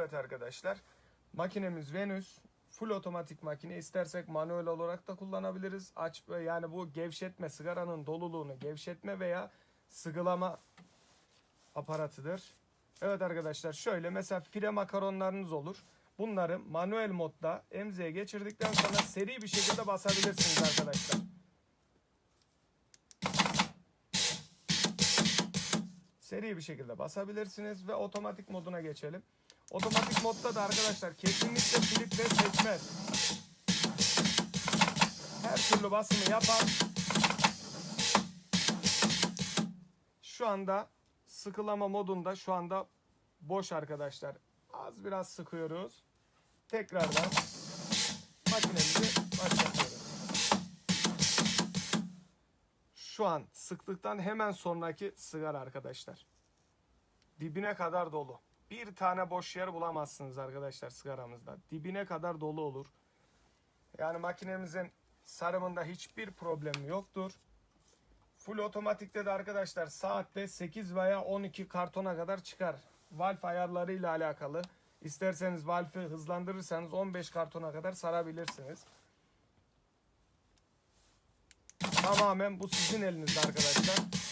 Evet arkadaşlar. Makinemiz Venüs. Full otomatik makine. İstersek manuel olarak da kullanabiliriz. Aç yani bu gevşetme sigaranın doluluğunu gevşetme veya sıgılama aparatıdır. Evet arkadaşlar şöyle mesela fire makaronlarınız olur. Bunları manuel modda emziğe geçirdikten sonra seri bir şekilde basabilirsiniz arkadaşlar. Seri bir şekilde basabilirsiniz ve otomatik moduna geçelim. Otomatik modda da arkadaşlar kesinlikle filtre seçmez. Her türlü basımı yapar. Şu anda sıkılama modunda şu anda boş arkadaşlar. Az biraz sıkıyoruz. Tekrardan makinemizi başlatıyoruz. Şu an sıktıktan hemen sonraki sigara arkadaşlar. Dibine kadar dolu. Bir tane boş yer bulamazsınız arkadaşlar sigaramızda. Dibine kadar dolu olur. Yani makinemizin sarımında hiçbir problemi yoktur. Full otomatikte de arkadaşlar saatte 8 veya 12 kartona kadar çıkar. Valve ayarlarıyla alakalı. İsterseniz valve'i hızlandırırsanız 15 kartona kadar sarabilirsiniz. Tamamen bu sizin elinizde arkadaşlar.